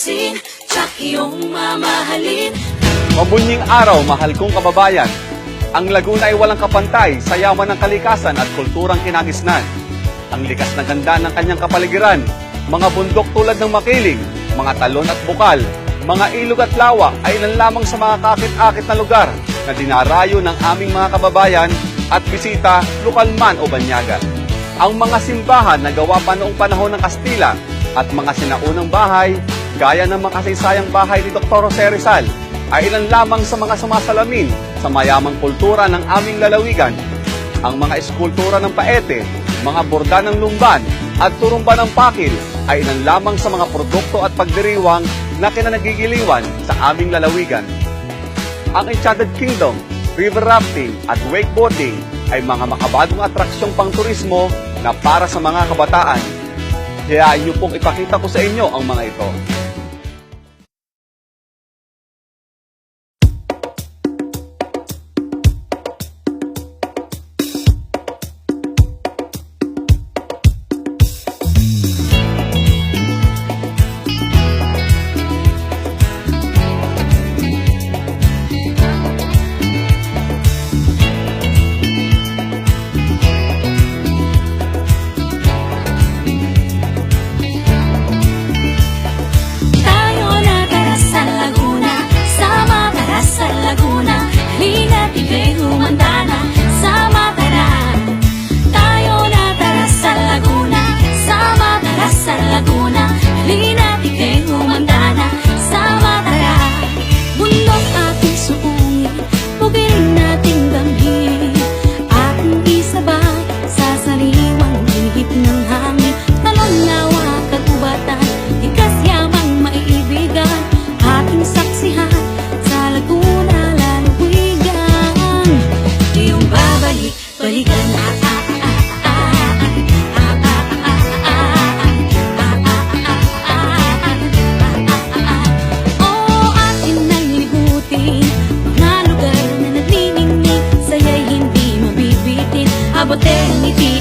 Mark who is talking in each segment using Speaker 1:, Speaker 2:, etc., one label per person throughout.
Speaker 1: lalampasin Tsak iyong mamahalin
Speaker 2: Mabunying araw, mahal kong kababayan. Ang Laguna ay walang kapantay sa yaman ng kalikasan at kulturang kinagisnan. Ang likas na ganda ng kanyang kapaligiran, mga bundok tulad ng makiling, mga talon at bukal, mga ilog at lawa ay ilan lamang sa mga kakit-akit na lugar na dinarayo ng aming mga kababayan at bisita, lokal man o banyaga. Ang mga simbahan na gawa pa noong panahon ng Kastila at mga sinaunang bahay, gaya ng makasaysayang bahay ni Dr. Jose Rizal, ay ilan lamang sa mga sumasalamin sa mayamang kultura ng aming lalawigan. Ang mga eskultura ng paete, mga borda ng lumban at turumba ng pakil ay ilan lamang sa mga produkto at pagdiriwang na kinanagigiliwan sa aming lalawigan. Ang Enchanted Kingdom, river rafting at wakeboarding ay mga makabagong atraksyong pangturismo na para sa mga kabataan. Kaya inyo pong ipakita ko sa inyo ang mga ito.
Speaker 1: 羽てに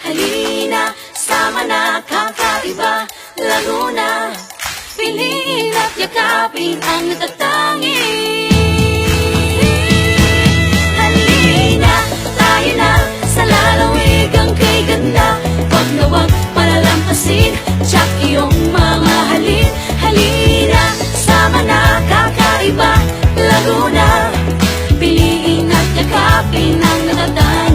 Speaker 1: Halina, sama na kakaiba, Laguna Piliin at yakapin ang natatanging Halina, tayo na sa lalawigang kay ganda. Wag na wag mamahalin. Halina, sama na kakaiba, Laguna Piliin at yakapin ang natatanging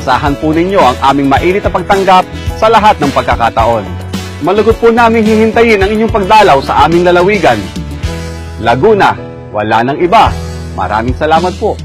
Speaker 2: Asahan po ninyo ang aming mainit na pagtanggap sa lahat ng pagkakataon. Malugod po namin hihintayin ang inyong pagdalaw sa aming lalawigan. Laguna, wala nang iba. Maraming salamat po.